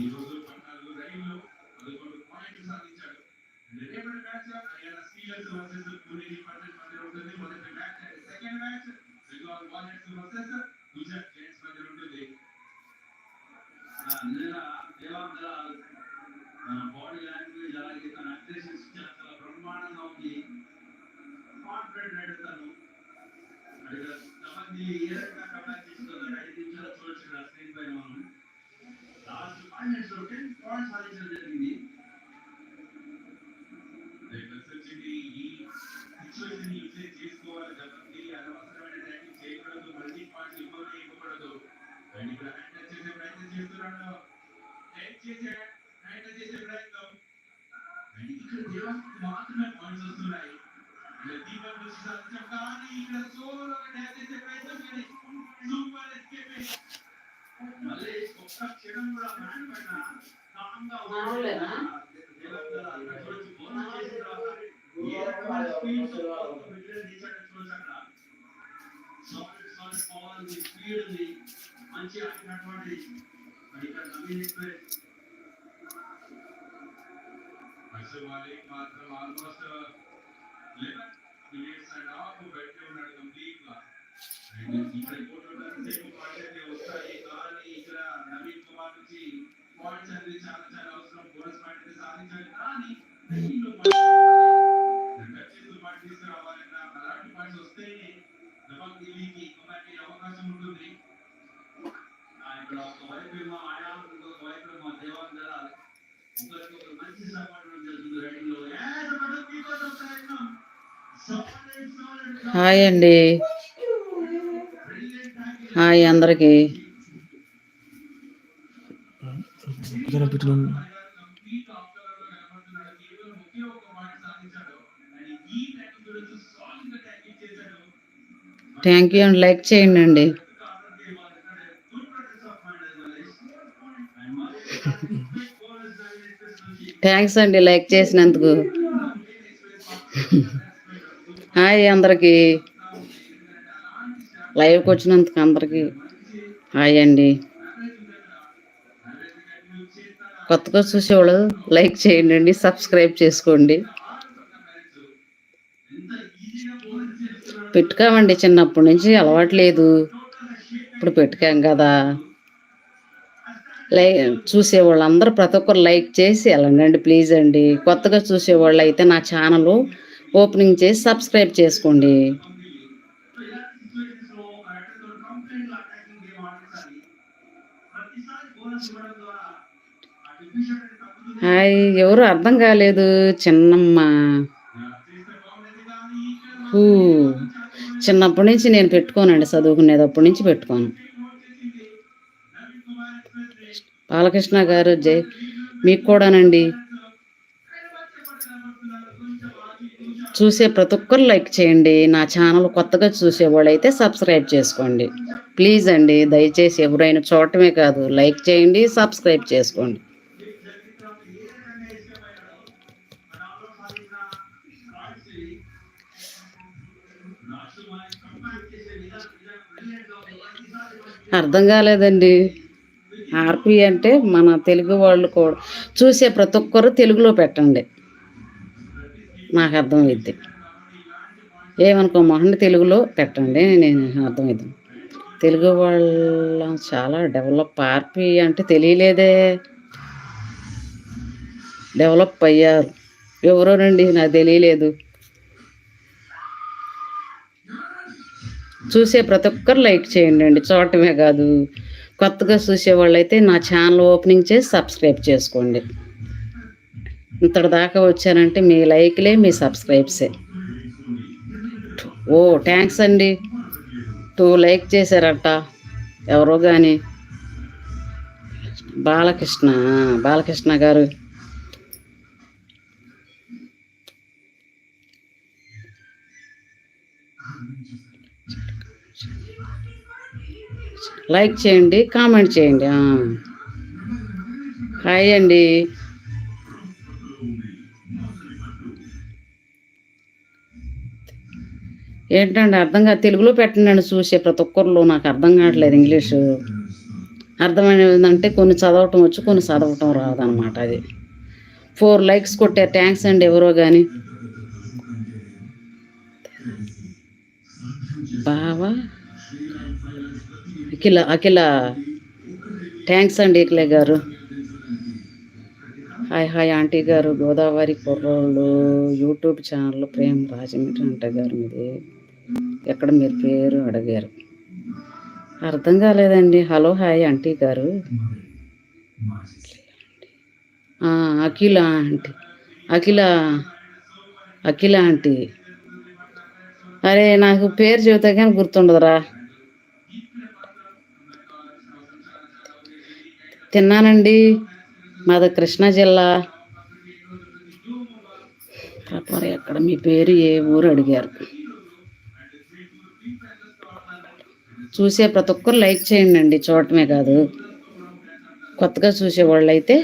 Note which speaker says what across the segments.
Speaker 1: ఈ రోజు పద్నాలుగు రైళ్ళు పదకొండు పాయింట్లు సాధించాడు. రేపటి మ్యాచ్ హర్యానా వర్సెస్ ప్రయత్నం చేస్తున్నాడు టైప్ చేసే ప్రయత్నం అండ్ ఇక్కడ దేవానికి మాత్రమే పాయింట్స్ వస్తున్నాయి. ఇక్కడ దీపం కానీ ఇక్కడ చేసే ప్రయత్నం కానీ సూపర్ మళ్ళీ ఒక్క క్షణం కూడా కామ్గా సాలిడ్ సాలిడ్ పవర్ ఉంది. స్పీడ్ ఉంది మంచి ఆడినటువంటి మరి ఇక్కడ నవీన్ ఎక్స్ప్రెస్ అసలు వాళ్ళకి మాత్రం almost eleven minutes and half బయటే ఉన్నాడు కంప్లీట్ గా అండ్ ఇక్కడ కోట్లో సేపు పాయింట్స్ వస్తాయి కానీ ఇక్కడ నవీన్ కుమార్ నుంచి పాయింట్స్ అనేది చాలా చాలా అవసరం బోనస్ పాయింట్ అయితే సాధించాలి కానీ దీనిలో పాయింట్స్ పాయింట్ తీసుకురావాలన్నా అలాంటి పాయింట్స్ వస్తేనే దబాంగ్ ఢిల్లీకి కమాండ్ అవకాశం ఉంటుంది
Speaker 2: ఏమో ఇంకొక వైపు ఏమో ఒకరికి ఒక మంచి జరుగుతుంది
Speaker 1: మీకోసం ప్రయత్నం
Speaker 3: హాయ్ అండి. హాయ్ అందరికీ. థ్యాంక్ యూ అండి లైక్ చేయండి అండి. థ్యాంక్స్ అండి లైక్ చేసినందుకు. హాయ్ అందరికీ. లైవ్కి వచ్చినందుకు అందరికీ. హాయ్ అండి. కొత్తగా చూసేవాళ్ళు లైక్ చేయండి అండి సబ్స్క్రైబ్ చేసుకోండి. పెట్టుకోమండి చిన్నప్పటి నుంచి అలవాటు లేదు. ఇప్పుడు పెట్టుకాం కదా. లై చూసేవాళ్ళు అందరూ ప్రతి ఒక్కరు లైక్ చేసి వెళ్ళండి ప్లీజ్ అండి. కొత్తగా చూసేవాళ్ళు అయితే నా ఛానల్ ఓపెనింగ్ చేసి సబ్స్క్రైబ్ చేసుకోండి. హాయ్ ఎవరు అర్థం కాలేదు? చిన్నమ్మ. చిన్నప్పటి నుంచి నేను పెట్టుకోనండి చదువుకునేటప్పటి నుంచి పెట్టుకోను. బాలకృష్ణ గారు జై. మీకు కూడానండి. చూసే ప్రతి ఒక్కరు లైక్ చేయండి. నా ఛానల్ కొత్తగా చూసేవాళ్ళు అయితే సబ్స్క్రైబ్ చేసుకోండి. ప్లీజ్ అండి దయచేసి ఎవరైనా చూడటమే కాదు లైక్ చేయండి సబ్స్క్రైబ్ చేసుకోండి. అర్థం కాలేదండి. ఆర్పి అంటే మన తెలుగు వాళ్ళు కూడా చూసే ప్రతి ఒక్కరు తెలుగులో పెట్టండి. నాకు అర్థమైద్ది ఏమనుకో మొహండి తెలుగులో పెట్టండి నేను అర్థమైద్ది తెలుగు వాళ్ళ చాలా డెవలప్ ఆర్పి అంటే తెలియలేదే. డెవలప్ అయ్యారు. ఎవరో రండి నాకు తెలియలేదు. చూసే ప్రతి ఒక్కరు లైక్ చేయండి అండి. చూడటమే కాదు. కొత్తగా చూసేవాళ్ళైతే నా ఛానల్ ఓపెనింగ్ చేసి సబ్స్క్రైబ్ చేసుకోండి. ఇంతటి దాకా వచ్చానంటే మీ లైక్లే మీ సబ్స్క్రైబ్సే. ఓ థ్యాంక్స్ అండి. టూ లైక్ చేశారట. ఎవరో కానీ బాలకృష్ణ బాలకృష్ణ గారు. లైక్ చేయండి కామెంట్ చేయండి. హాయ్ అండి. ఏంటండి అర్థం కాదు తెలుగులో పెట్టండి చూసే ప్రతి ఒక్కరిలో నాకు అర్థం కావట్లేదు ఇంగ్లీషు. అర్థమైనదంటే కొన్ని చదవటం వచ్చు కొన్ని చదవటం రాదనమాట అది. ఫోర్ లైక్స్ కొట్టారు థ్యాంక్స్ అండి ఎవరో కానీ బావా. అఖిల అఖిల థ్యాంక్స్ అండి అఖిల గారు. హాయ్ హాయ్ ఆంటీ గారు గోదావరి కుర్రోళ్ళు యూట్యూబ్ ఛానల్ ప్రేమ్ రాజమండ్రి అంట గారు మీది. ఎక్కడ మీరు పేరు అడిగారు. అర్థం కాలేదండి. హలో హాయ్ ఆంటీ గారు. Akhila aunty Akhila Akhila aunty. అరే నాకు పేరు చెబితే కానీ గుర్తుండదురా. తిన్నానండి. మాది కృష్ణా జిల్లా. పాపం ఎక్కడ మీ పేరు ఏ ఊరు అడిగారు. చూసే ప్రతి ఒక్కరు లైక్ చేయండి అండి చూడటమే కాదు. కొత్తగా చూసేవాళ్ళు అయితే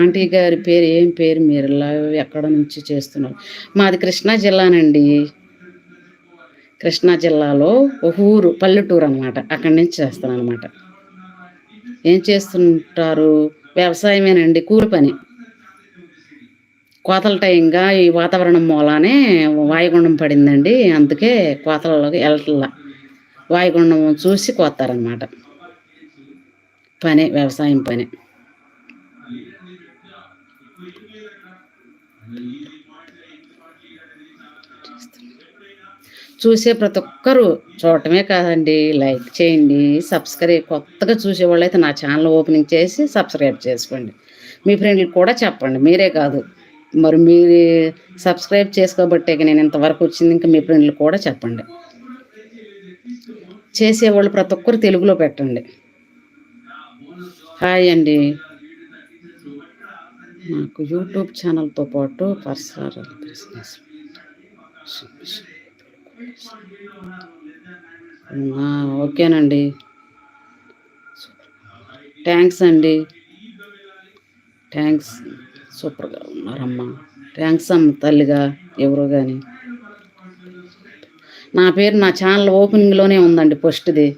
Speaker 3: ఆంటీ గారి పేరు ఏం పేరు మీరు ఇలా ఎక్కడ నుంచి చేస్తున్నారు? మాది కృష్ణా జిల్లానండి. కృష్ణా జిల్లాలో ఒక ఊరు పల్లెటూరు అనమాట అక్కడి నుంచి చేస్తాను అనమాట ఏం చేస్తుంటారు? వ్యవసాయమేనండి కూలి పని. కోతల టైంగా ఈ వాతావరణం మూలానే వాయుగుండం పడిందండి. అందుకే కోతలలోకి వెళ్ళట్లా వాయుగుండం చూసి కోతారనమాట పని వ్యవసాయం పని. చూసే ప్రతి ఒక్కరు చూడటమే కాదండి. లైక్ చేయండి సబ్స్క్రైబ్ కొత్తగా చూసేవాళ్ళు అయితే నా ఛానల్ ఓపెనింగ్ చేసి సబ్స్క్రైబ్ చేసుకోండి. మీ ఫ్రెండ్లకు కూడా చెప్పండి. మీరే కాదు. మరి మీరు సబ్స్క్రైబ్ చేసుకోబట్టే నేను ఇంతవరకు వచ్చింది. ఇంకా మీ ఫ్రెండ్లకు కూడా చెప్పండి. చేసేవాళ్ళు ప్రతి ఒక్కరు తెలుగులో పెట్టండి. హాయ్ అండి. నాకు యూట్యూబ్ ఛానల్తో పాటు పర్సనల్ బిజినెస్. ఓకేనండి. థ్యాంక్స్ అండి. థ్యాంక్స్. సూపర్గా ఉన్నారమ్మా. థ్యాంక్స్ అమ్మ తల్లిగా ఎవరు కానీ నా పేరు నా ఛానల్ ఓపెనింగ్లోనే ఉందండి ఫస్ట్ది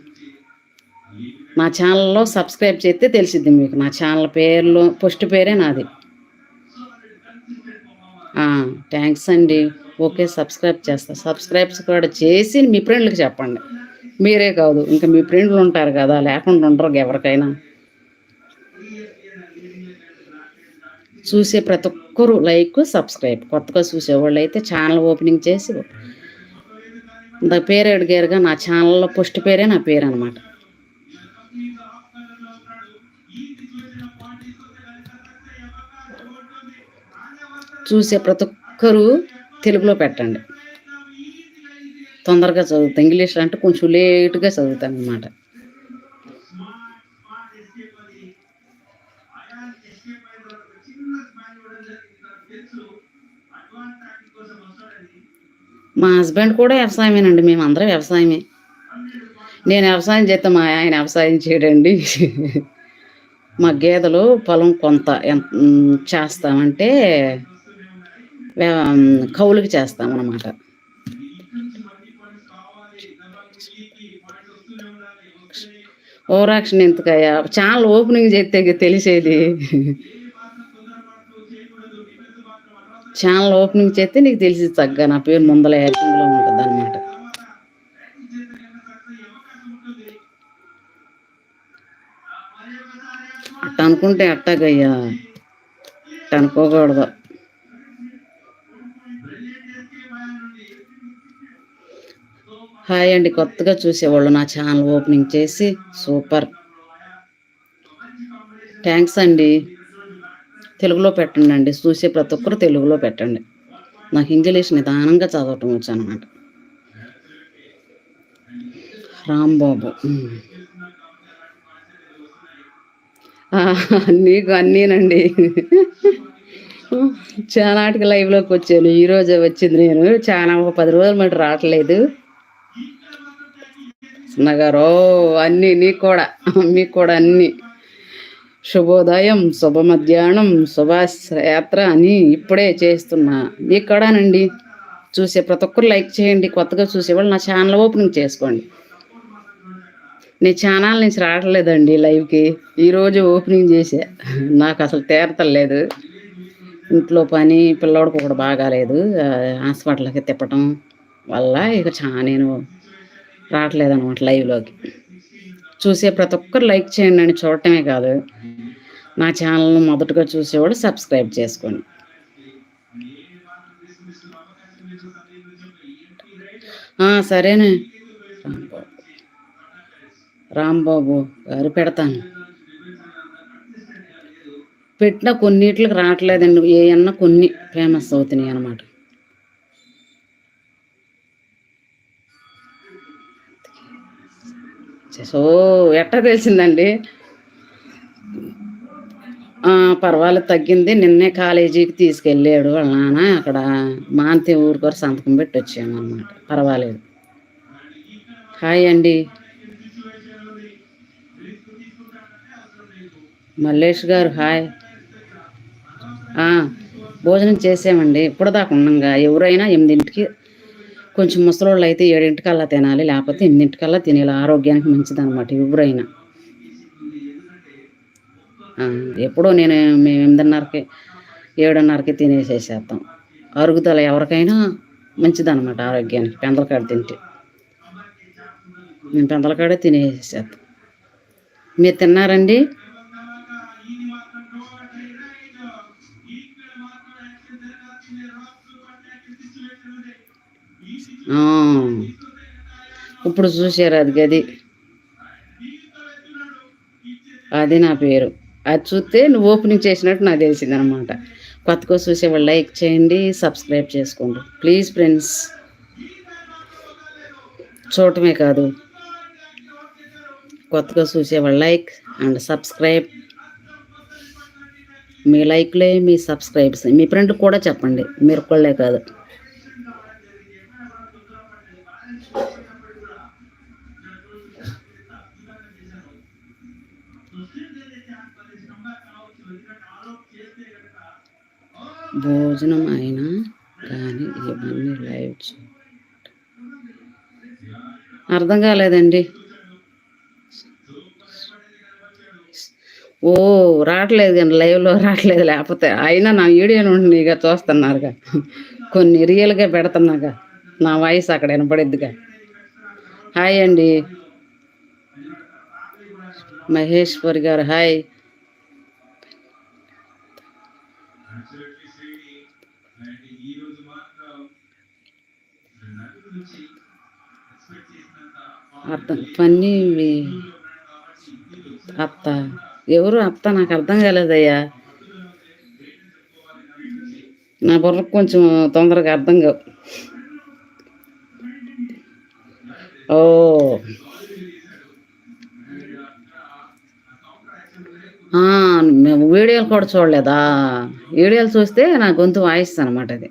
Speaker 3: నా ఛానల్లో సబ్స్క్రైబ్ చేస్తే తెలిసిద్ది మీకు. నా ఛానల్ పేరులో ఫస్ట్ పేరే నాది. థ్యాంక్స్ అండి. ఓకే సబ్స్క్రైబ్ చేస్తా. సబ్స్క్రైబ్స్ కూడా చేసి మీ ఫ్రెండ్లకు చెప్పండి. మీరే కాదు ఇంకా మీ ఫ్రెండ్లు ఉంటారు కదా లేకుండా ఉండరు ఎవరికైనా. చూసే ప్రతి ఒక్కరు లైక్ సబ్స్క్రైబ్ కొత్తగా చూసేవాళ్ళు అయితే ఛానల్ ఓపెనింగ్ చేసి నా పేరు అడిగారుగా నా ఛానల్లో ఫస్ట్ పేరే నా పేరు అనమాట చూసే ప్రతి ఒక్కరు తెలుగులో పెట్టండి. తొందరగా చదువుతాను ఇంగ్లీష్ అంటే కొంచెం లేటుగా చదువుతాను అనమాట మా హస్బెండ్ కూడా వ్యవసాయమేనండి. మేము అందరం వ్యవసాయమే. నేను వ్యవసాయం చేస్తే మా ఆయన వ్యవసాయం చేయడండి. మా గేదెలు పొలం కొంత ఎంత చేస్తామంటే కౌలుకి చేస్తామన్నమాట ఓవరాక్షన్ ఎంతకాయ ఛానల్ ఓపెనింగ్ చేస్తే తెలిసేది. ఛానల్ ఓపెనింగ్ చేస్తే నీకు తెలిసి తగ్గ నా పేరు ముందల యాక్టింగ్లో ఉంటుంది అనమాట అట్ట అనుకుంటే అట్టగయ్యా. అట్ట అనుకోకూడదు. హాయ్ అండి. కొత్తగా చూసేవాళ్ళు నా ఛానల్ ఓపెనింగ్ చేసి. సూపర్. థ్యాంక్స్ అండి. తెలుగులో పెట్టండి అండి. చూసే ప్రతి ఒక్కరు తెలుగులో పెట్టండి. నాకు ఇంగ్లీష్ నిదానంగా చదవటం వచ్చు అనమాట రాంబాబు నీకు అన్నీనండి. చాలాటికి లైవ్లోకి వచ్చాను. ఈరోజే వచ్చింది నేను. చాలా ఒక పది రోజులు మటు రావట్లేదు. నగరో అన్నీ నీకు కూడా మీకు కూడా అన్నీ. శుభోదయం శుభ మధ్యాహ్నం శుభయాత్ర అని ఇప్పుడే చేస్తున్నా. మీకు కూడానండి చూసే ప్రతి ఒక్కరు లైక్ చేయండి కొత్తగా చూసేవాళ్ళు నా ఛానల్ ఓపెనింగ్ చేసుకోండి. నేను ఛానల్ నుంచి రావట్లేదండి లైవ్కి. ఈరోజు ఓపెనింగ్ చేసా నాకు అసలు తీరతలేదు ఇంట్లో పని పిల్లోడికి ఒకటి బాగాలేదు. హాస్పిటల్కి తిప్పటం వల్ల ఇక చా నేను రావట్లేదు అనమాట లైవ్లోకి. చూసే ప్రతి ఒక్కరు లైక్ చేయండి అని చూడటమే కాదు. నా ఛానల్ను మొదటగా చూసేవాడు సబ్స్క్రైబ్ చేసుకోండి. సరేనే. రాంబాబు రాంబాబు గారు పెడతాను. పెట్టిన కొన్నిట్లకి రావట్లేదండి. ఏ అన్న కొన్ని ఫేమస్ అవుతున్నాయి అన్నమాట సో ఎట్టా తెలిసిందండి? పర్వాలేదు తగ్గింది. నిన్నే కాలేజీకి తీసుకెళ్ళాడు వాళ్ళ నాన్న. అక్కడ మాంతి ఊరికొర సంతకం పెట్టి వచ్చాము అనమాట పర్వాలేదు. హాయ్ అండి. మల్లేష్ గారు హాయ్. భోజనం చేసామండి ఇప్పుడు దాకా ఉన్నాగా ఎవరైనా ఎనిమిదింటికి కొంచెం ముసలోళ్ళు అయితే ఏడింటికల్లా తినాలి లేకపోతే ఎనిమిదింటికల్లా తినేలా ఆరోగ్యానికి మంచిది అనమాట ఎవరైనా ఎప్పుడో నేను మేము ఎనిమిదిన్నరకి ఏడున్నరకి తినేసేసేస్తాం అరుగుదల ఎవరికైనా మంచిదన్నమాట ఆరోగ్యానికి పెందలకాడ తింటే. మేము పెందలకాడే తినేసేస్తాం మీరు తిన్నారండి? ఇప్పుడు చూసారు అది గది. అది నా పేరు. అది చూస్తే నువ్వు ఓపెనింగ్ చేసినట్టు నాకు తెలిసింది అనమాట కొత్తగా చూసేవాళ్ళు లైక్ చేయండి సబ్స్క్రైబ్ చేసుకోండి. Please friends. చూడటమే కాదు. కొత్తగా చూసేవాళ్ళు లైక్ అండ్ సబ్స్క్రైబ్. మీ లైక్లే మీ సబ్స్క్రైబ్స్. మీ ఫ్రెండ్ కూడా చెప్పండి. మీరు ఒక్కళ్ళే కాదు. భోజనం అయినా కానీ ఇవన్నీ లైవ్ అర్థం కాలేదండి. ఓ రావట్లేదు కానీ లైవ్లో రావట్లేదు. లేకపోతే అయినా నా వీడియో నుండి ఇక చూస్తున్నారుగా. కొన్ని రియల్గా పెడుతున్నాగా. నా వాయిస్ అక్కడ వినపడిద్దిగా. హాయ్ అండి. మహేశ్వరి గారు హాయ్. అర్థం. పన్నీ అత్త. ఎవరు అత్త నాకు అర్థం కాలేదయ్యా. నా బుర్రకు కొంచెం తొందరగా అర్థం కావు. ఓ. మేము వీడియోలు కూడా చూడలేదా? వీడియోలు చూస్తే నా గొంతు వాయిస్ అనమాట అది.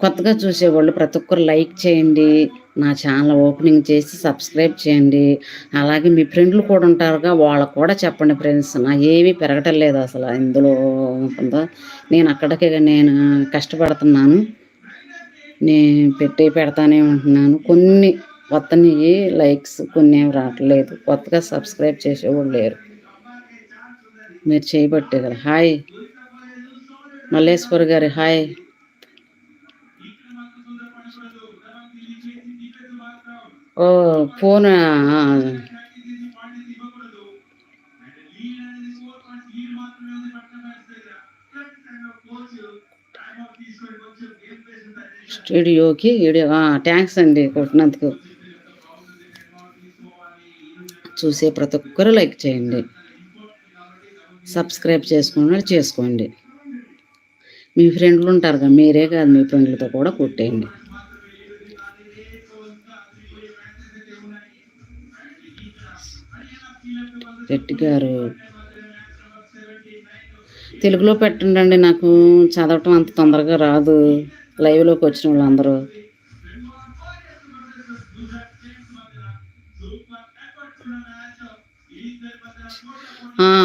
Speaker 3: కొత్తగా చూసేవాళ్ళు ప్రతి ఒక్కరు లైక్ చేయండి. నా ఛానల్ ఓపెనింగ్ చేసి సబ్స్క్రైబ్ చేయండి. అలాగే మీ ఫ్రెండ్లు కూడా ఉంటారుగా వాళ్ళకు కూడా చెప్పండి ఫ్రెండ్స్. నా ఏమీ పెరగటం లేదు అసలు ఇందులో ఉంటుందో? నేను అక్కడికి నేను కష్టపడుతున్నాను. నేను పెట్టి పెడతానే ఉంటున్నాను. కొన్ని కొత్తవి లైక్స్ కొన్ని ఏమి రావట్లేదు. కొత్తగా సబ్స్క్రైబ్ చేసేవాళ్ళు లేరు. మీరు చేయబట్టే కదా. హాయ్. మల్లేశ్వర్ గారు హాయ్. ఓ ఫోన్ స్టూడియోకి వీడియో థ్యాంక్స్ అండి కొట్టినందుకు. చూసే ప్రతి ఒక్కరు లైక్ చేయండి. సబ్స్క్రైబ్ చేసుకున్న చేసుకోండి. మీ ఫ్రెండ్లు ఉంటారు కదా మీరే కాదు మీ ఫ్రెండ్లతో కూడా కొట్టేయండి. రెడ్డి గారు తెలుగులో పెట్టండి నాకు. చదవటం అంత తొందరగా రాదు. లైవ్లోకి వచ్చిన వాళ్ళందరూ.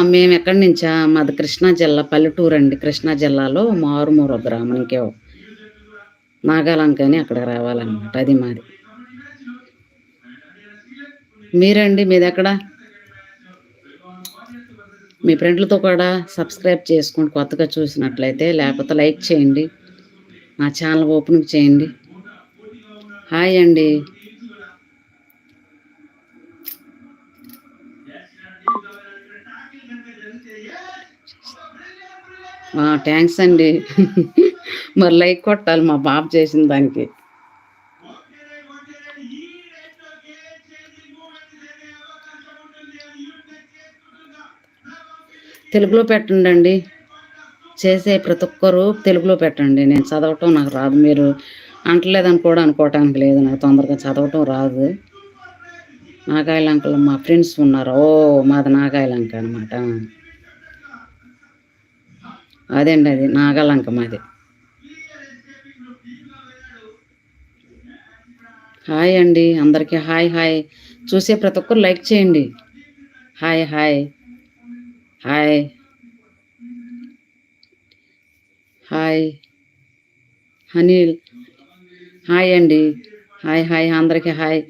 Speaker 3: మేము ఎక్కడి నుంచా? మాది కృష్ణా జిల్లా పల్లెటూరు అండి. కృష్ణా జిల్లాలో మారుమూరు గ్రామం ఇంకే నాగాలంక అని అక్కడికి రావాలన్నమాట. అది మాది. మీరండి మీది ఎక్కడ మీ ఫ్రెండ్లతో కూడా సబ్స్క్రైబ్ చేసుకోండి కొత్తగా చూసినట్లయితే లేకపోతే లైక్ చేయండి. నా ఛానల్ ఓపెన్ చేయండి. హాయ్ అండి. థ్యాంక్స్ అండి. మరి లైక్ కొట్టాలి మా బాబు చేసిన దానికి. తెలుగులో పెట్టండి చేసే ప్రతి ఒక్కరు తెలుగులో పెట్టండి. నేను చదవటం నాకు రాదు. మీరు అంటలేదని కూడా అనుకోవటానికి లేదు. నాకు తొందరగా చదవటం రాదు. నాగాయలంకలో మా ఫ్రెండ్స్ ఉన్నారు. ఓ మాది నాగాయలంక అనమాట అదేండి అది? నాగాలంక మాది. హాయ్ అండి. అందరికీ హాయ్ హాయ్. చూసే ప్రతి ఒక్కరు లైక్ చేయండి. Hi hi. Hi. Hi. Anil. Hi అండి. హాయ్ హాయ్ అందరికీ హాయ్.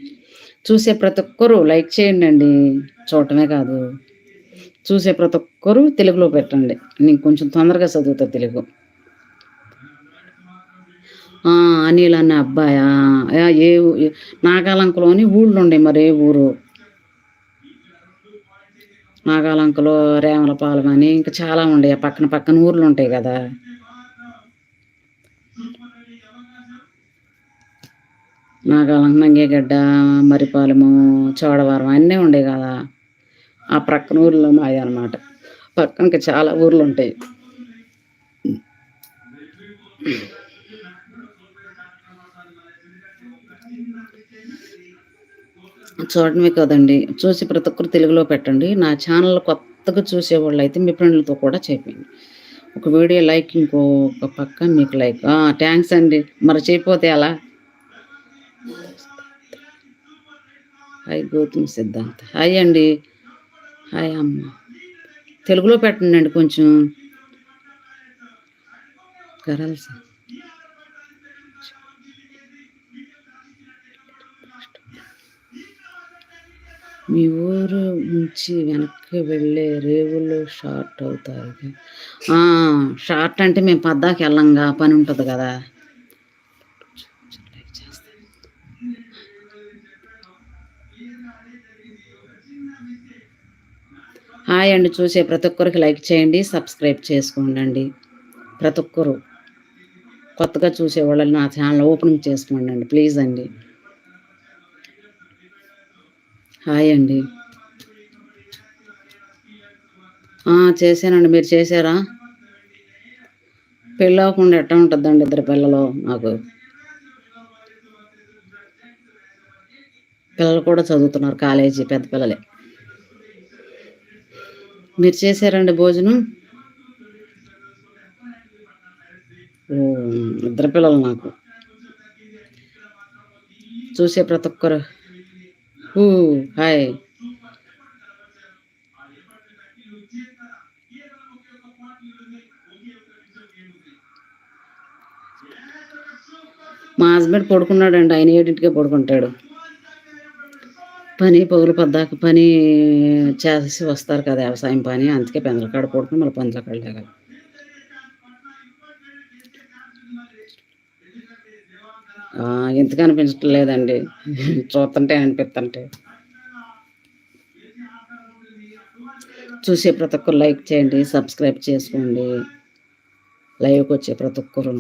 Speaker 3: చూసే ప్రతి ఒక్కరు లైక్ చేయండి అండి. చూడటమే కాదు. చూసే ప్రతి ఒక్కరు తెలుగులో పెట్టండి. నేను కొంచెం తొందరగా చదువుతా తెలుగు. అనిల్ అనే అబ్బాయా? ఏ ఊ- ఏ- నాగాలంకలోని ఊళ్ళు ఉండే మరి ఏ ఊరు. నాగాలంకలో రేమలపాలెం అని ఇంకా చాలా ఉండే పక్కన పక్కన ఊర్లు ఉంటాయి కదా. నాగాలంక నంగేగడ్డ మరిపాలెము చోడవరం అన్నీ ఉండే కదా. ఆ ప్రక్కన ఊర్లో మాది అనమాట పక్కన చాలా ఊర్లు ఉంటాయి. చూడటమే కదండి. చూసి ప్రతి ఒక్కరు తెలుగులో పెట్టండి. నా ఛానల్ కొత్తగా చూసేవాళ్ళు అయితే మీ ఫ్రెండ్లతో కూడా చెప్పండి ఒక వీడియో లైక్ ఇంకో ఒక పక్క మీకు లైక్. థ్యాంక్స్ అండి. మరి చెప్పిపోతే అలా హాయ్ గౌతమ్ సిద్ధాంత్. హాయ్ అండి. హాయ్ అమ్మ. తెలుగులో పెట్టండి అండి కొంచెం. సార్. మీ ఊరు నుంచి వెనక్కి వెళ్ళే రేవులు షార్ట్ అవుతాయి. షార్ట్ అంటే మేము పద్దాకి వెళ్ళంగా పని ఉంటుంది కదా. హాయ్ అండి చూసే ప్రతి ఒక్కరికి లైక్ చేయండి సబ్స్క్రైబ్ చేసుకోండి ప్రతి ఒక్కరు కొత్తగా చూసే వాళ్ళని నా ఛానల్ ఓపెనింగ్ చేసుకోండి ప్లీజ్ అండి. హాయ్ అండి. చేశానండి. మీరు చేశారా? పెళ్ళి అవ్వకుండా ఎట్టా ఉంటుందండి ఇద్దరు పిల్లలు నాకు? పిల్లలు కూడా చదువుతున్నారు కాలేజీ పెద్ద పిల్లలే. మీరు చేశారండి భోజనం? ఇద్దరు పిల్లలు నాకు. చూసే ప్రతి ఒక్కరు. Hmm, హాయ్ మా హస్బెండ్ పడుకున్నాడండి ఆయన ఏడింటికే పడుకుంటాడు. పని పగులు పద్దాక పని చేసి వస్తారు కదా వ్యవసాయం పని. అందుకే పెందల కాడ పడుకుని మళ్ళీ పందుల కాడ లేగాలి ఎందుకు అనిపించటం లేదండి చూస్తుంటే అనిపిస్తుంటే చూసే ప్రతి ఒక్కరు లైక్ చేయండి సబ్స్క్రైబ్ చేసుకోండి. లైవ్కి వచ్చే ప్రతి ఒక్కరు.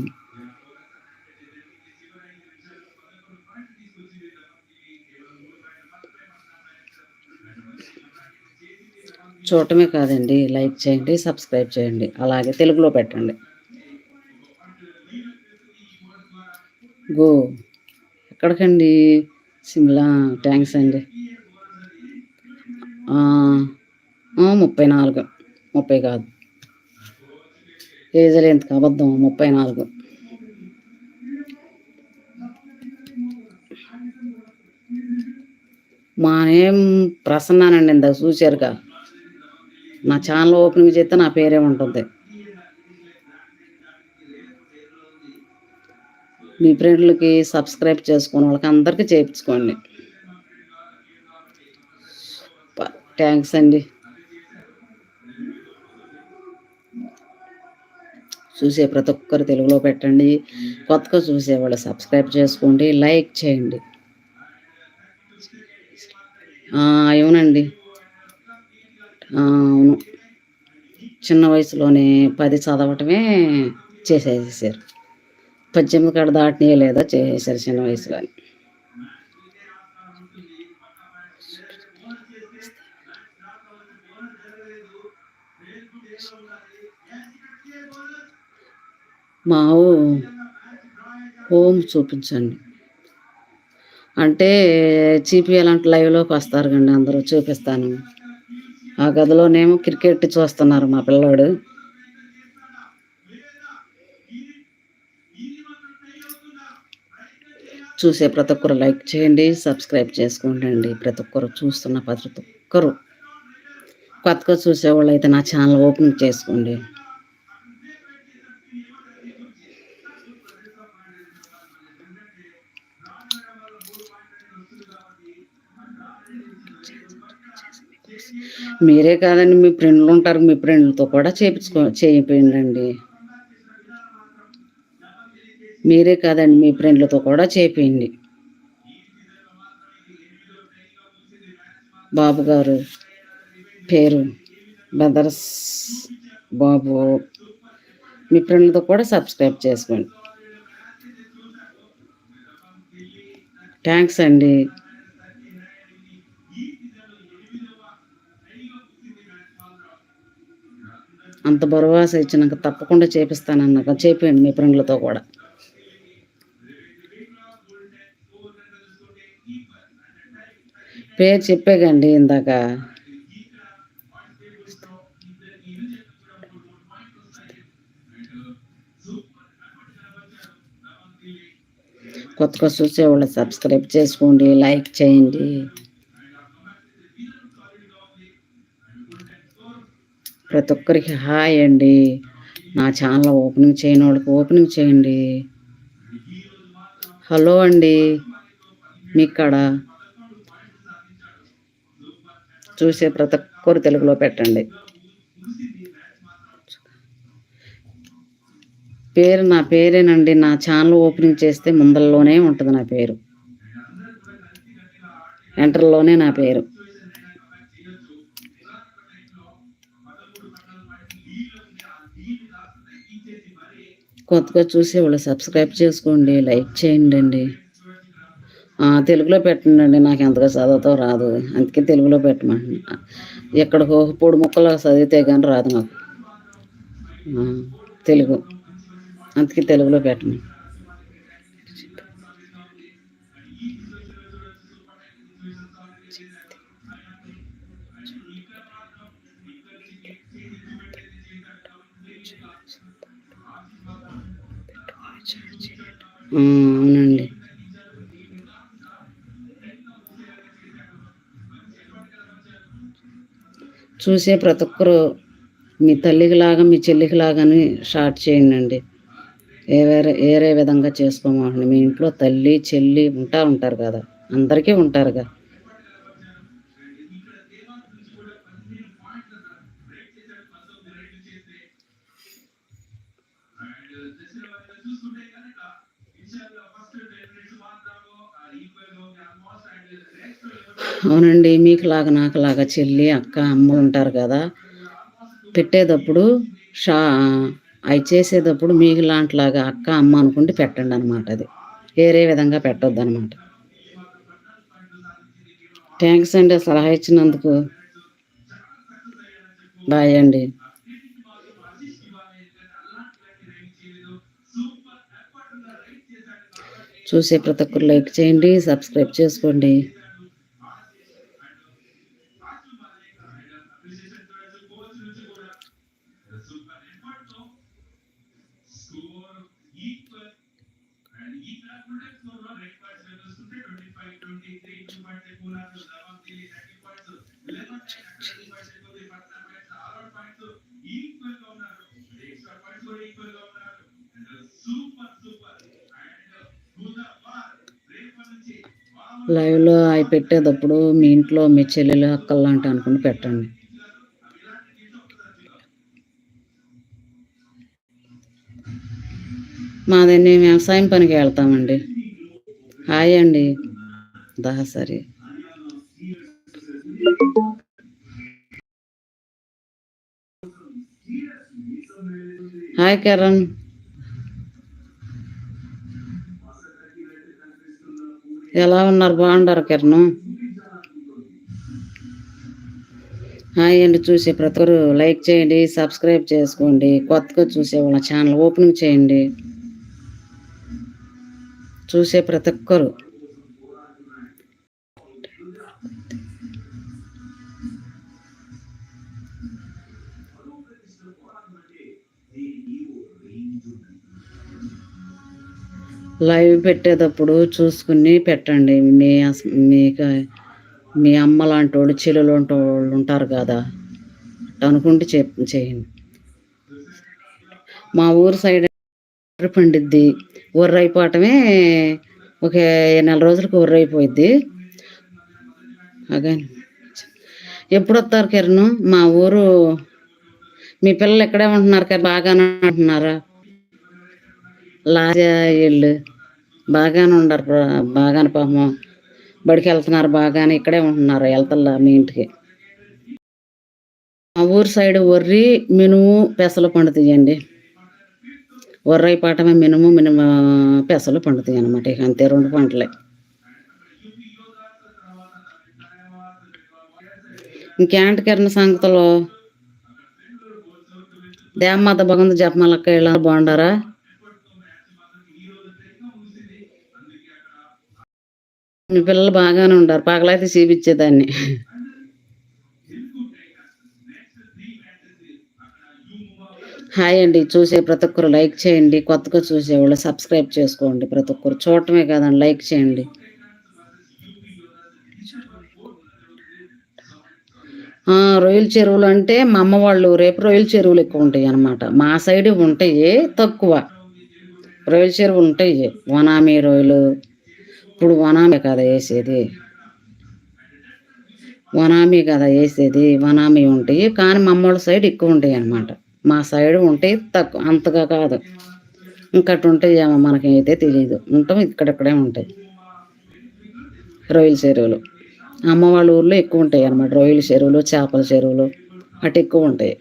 Speaker 3: చూడటమే కాదండి లైక్ చేయండి సబ్స్క్రైబ్ చేయండి. అలాగే తెలుగులో పెట్టండి. అబ్బో ఎక్కడికండి? సిమ్లా థ్యాంక్స్ అండి. ముప్పై నాలుగు. ముప్పై కాదు. ఏజలు ఎంత అబద్ధం. ముప్పై నాలుగు. మా నేమ్ ప్రసన్నానండి ఇందాక చూశారుగా. నా ఛానల్ ఓపెనింగ్ చేస్తే నా పేరే ఉంటుంది. మీ ఫ్రెండ్లకి సబ్స్క్రైబ్ చేసుకున్న వాళ్ళకి అందరికీ చేయించుకోండి. థ్యాంక్స్ అండి.
Speaker 1: చూసే ప్రతి ఒక్కరు తెలుగులో పెట్టండి. కొత్తగా చూసే వాళ్ళు సబ్స్క్రైబ్ చేసుకోండి. లైక్ చేయండి. అవునండి. అవును. చిన్న వయసులోనే పది చదవటమే చేసేసేసారు. పద్దెనిమిది కాడ దాటినే లేదా చేసేసారు చిన్న వయసులో. మా ఊ- హోమ్ చూపించండి. అంటే చీపీఎలాంటి లైవ్లోకి వస్తారు కండి అందరూ చూపిస్తాను. ఆ గదిలోనేమో క్రికెట్ చూస్తున్నారు మా పిల్లోడు. చూసే ప్రతి ఒక్కరు లైక్ చేయండి సబ్స్క్రైబ్ చేసుకోండి. ప్రతి ఒక్కరు చూస్తున్న ప్రతి ఒక్కరు కొత్తగా చూసేవాళ్ళు అయితే నా ఛానల్ ఓపెన్ చేసుకోండి. మీరే కాదండి మీ ఫ్రెండ్లు ఉంటారు మీ ఫ్రెండ్లతో కూడా చేయించుకో చేయిపోయిందండి మీరే కాదండి మీ ఫ్రెండ్లతో కూడా చేయించండి బాబు గారు పేరు బదర్స్ బాబు. మీ ఫ్రెండ్లతో కూడా సబ్స్క్రైబ్ చేసుకోండి. థ్యాంక్స్ అండి. అంత భరోసా ఇచ్చినాక తప్పకుండా చేపిస్తానన్నాక చేపేయండి మీ ఫ్రెండ్లతో కూడా. పేరు చెప్పేగండి ఇందాక. కొత్తగా చూసేవాళ్ళు సబ్స్క్రైబ్ చేసుకోండి లైక్ చేయండి. ప్రతి ఒక్కరికి హాయ్ అండి. నా ఛానల్ ఓపెనింగ్ చేయని వాళ్ళకి ఓపెనింగ్ చేయండి. హలో అండి. మీ కాడ చూసే ప్రతి ఒక్కరు తెలుగులో పెట్టండి. పేరు నా పేరేనండి. నా ఛానల్ ఓపెనింగ్ చేస్తే ముందల్లోనే ఉంటుంది నా పేరు. ఎంటర్లోనే నా పేరు. కొత్తగా చూసేవాళ్ళు సబ్స్క్రైబ్ చేసుకోండి లైక్ చేయండి అండి తెలుగులో పెట్టండి నాకు ఎంతగా చదవతో రాదు. అందుకే తెలుగులో పెట్టమంటున్నా. ఎక్కడికో పొడి ముక్కలు చదివితే కానీ రాదు నాకు తెలుగు. అందుకే తెలుగులో పెట్టమని అవునండి. చూసే ప్రతి ఒక్కరు మీ తల్లికి లాగా మీ చెల్లికి లాగానే షార్ట్ చేయండి అండి ఏ వేరే వేరే విధంగా చేసుకోమండి మీ ఇంట్లో తల్లి చెల్లి ఉంటా ఉంటారు కదా. అందరికీ ఉంటారుగా. అవునండి మీకు లాగా చెల్లి అక్క అమ్మ ఉంటారు కదా. పెట్టేటప్పుడు షా అవి చేసేటప్పుడు మీకు లాంటిలాగా అక్క అమ్మ అనుకుంటే పెట్టండి అనమాట అది. వేరే విధంగా పెట్టొద్దు అనమాట థ్యాంక్స్ అండి సలహా ఇచ్చినందుకు. బాయ్ అండి. చూసే ప్రతి ఒక్కరు లైక్ చేయండి సబ్స్క్రైబ్ చేసుకోండి. లైవ్లో అవి పెట్టేటప్పుడు మీ ఇంట్లో మీ చెల్లెలు అక్కలు లాంటి అనుకుని పెట్టండి.
Speaker 3: మాదండి వ్యవసాయం పనికి వెళ్తామండి. హాయ్ అండి. దా హాయ్ కిరణ్. ఎలా ఉన్నారు? బాగుండారు కిరణ్? హాయ్ అండి చూసే ప్రతి ఒక్కరు లైక్ చేయండి సబ్స్క్రైబ్ చేసుకోండి. కొత్తగా చూసే వాళ్ళ ఛానల్ ఓపెనింగ్ చేయండి. చూసే ప్రతి ఒక్కరు. లైవ్ పెట్టేటప్పుడు చూసుకుని పెట్టండి. మీ మీకు మీ అమ్మ లాంటి వాళ్ళు చెల్లెలు వాళ్ళు ఉంటారు కదా అనుకుంటే చెప్ చేయండి. మా ఊరు సైడ్ పండిద్ది ఉర్ర అయిపోవటమే ఒక నెల రోజులకు ఉర్ర అదే ఎప్పుడు వస్తారు కిరణ్? మా ఊరు మీ పిల్లలు ఎక్కడే ఉంటున్నారు కదా బాగానే ఉంటున్నారా? లాజా ఇల్లు బాగానే ఉండరు బాగానే పాపం. బడికి వెళ్తున్నారు బాగానే ఇక్కడే ఉంటున్నారు వెళ్తల్లా మీ ఇంటికి. మా ఊరు సైడ్ ఒర్రి మినుము పెసలు పండుతాయండి వర్రై పాటమే మినుము మినుము పెసలు పండుతాయి అనమాట ఇక అంతే రెండు పంటలే. ఇంకేంటి కిరణ సంగతులు? దేవమాత భగవంతు జపమాలక్క ఇలా బాగుండారా? మీ పిల్లలు బాగానే ఉండారు పగలైతే చూపించేదాన్ని. హాయ్ అండి. చూసే ప్రతి ఒక్కరు లైక్ చేయండి. కొత్తగా చూసేవాళ్ళు సబ్స్క్రైబ్ చేసుకోండి ప్రతి ఒక్కరు. చూడటమే కాదండి లైక్ చేయండి. రొయ్యల చెరువులు అంటే మా అమ్మ వాళ్ళు రేపు రొయ్యల చెరువులు ఎక్కువ ఉంటాయి అనమాట మా సైడ్ ఉంటాయి తక్కువ. రొయ్యల చెరువులు ఉంటాయి. వనామీ రొయ్యలు ఇప్పుడు వనామే కదా వేసేది వనామీ కదా వేసేది వనామీ ఉంటాయి కానీ మా సైడ్ ఎక్కువ ఉంటాయి అనమాట మా సైడ్ ఉంటాయి తక్కువ అంతగా కాదు. ఇంకటి ఉంటాయి ఏమో మనకైతే తెలియదు ఉంటాం ఇక్కడక్కడే ఉంటాయి. రొయ్యల చెరువులు. అమ్మ వాళ్ళ ఊర్లో ఎక్కువ ఉంటాయి అన్నమాట. రొయ్యల చెరువులు చేపల చెరువులు అటు ఎక్కువ ఉంటాయి.